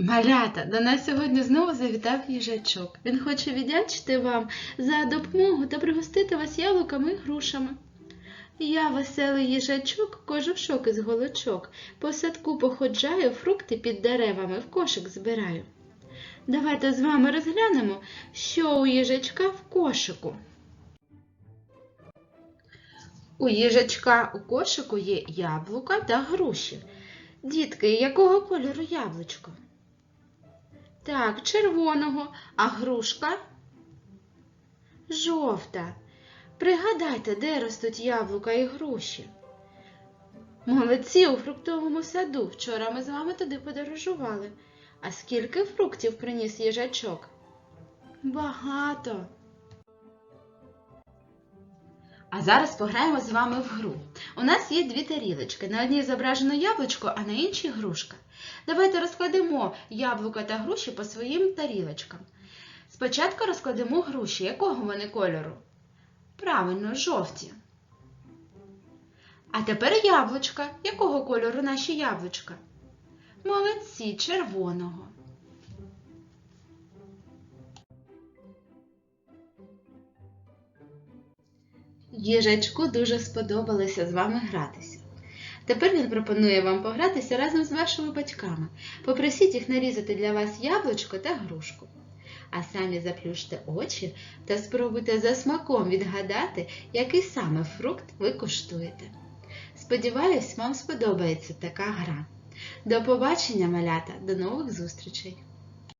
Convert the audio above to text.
Малята, до нас сьогодні знову завітав їжачок. Він хоче віддячити вам за допомогу та пригостити вас яблуками і грушами. Я, веселий їжачок, кожушок із голочок, по садку походжаю, фрукти під деревами в кошик збираю. Давайте з вами розглянемо, що у їжачка в кошику. У їжачка у кошику є яблука та груші. Дітки, якого кольору яблучко? Так, червоного, а грушка жовта. Пригадайте, де ростуть яблука і груші. Молодці у фруктовому саду. Вчора ми з вами туди подорожували. А скільки фруктів приніс їжачок? Багато. А зараз пограємо з вами в гру. У нас є дві тарілочки. На одній зображено яблучко, а на іншій грушка. Давайте розкладемо яблука та груші по своїм тарілочкам. Спочатку розкладемо груші. Якого вони кольору? Правильно, жовті. А тепер яблучка. Якого кольору наші яблучка? Молодці, червоного. Їжачку дуже сподобалося з вами гратися. Тепер він пропонує вам погратися разом з вашими батьками. Попросіть їх нарізати для вас яблучко та грушку. А самі заплющте очі та спробуйте за смаком відгадати, який саме фрукт ви куштуєте. Сподіваюсь, вам сподобається така гра. До побачення, малята, до нових зустрічей!